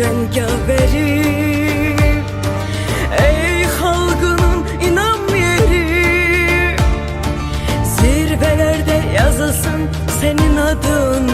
cengaveri. Ey halkının inan yeri. Zirvelerde yazılsın senin adın.